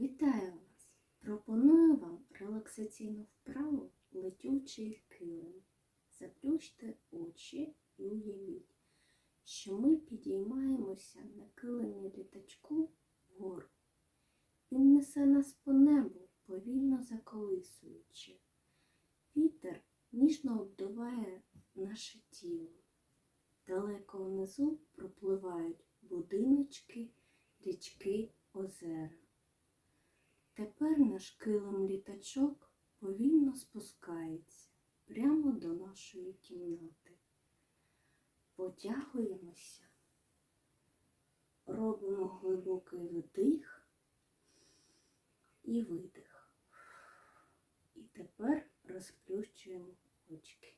Вітаю вас! Пропоную вам релаксаційну вправу летючий килим. Заплющте очі і уявіть, що ми підіймаємося на килимі літачку вгору. Він несе нас по небу, повільно заколисуючи. Вітер ніжно обдуває наше тіло. Далеко внизу пропливають будиночки, річки, озера. Тепер наш килим літачок повільно спускається прямо до нашої кімнати. Потягуємося, робимо глибокий вдих і видих. І тепер розплющуємо очки.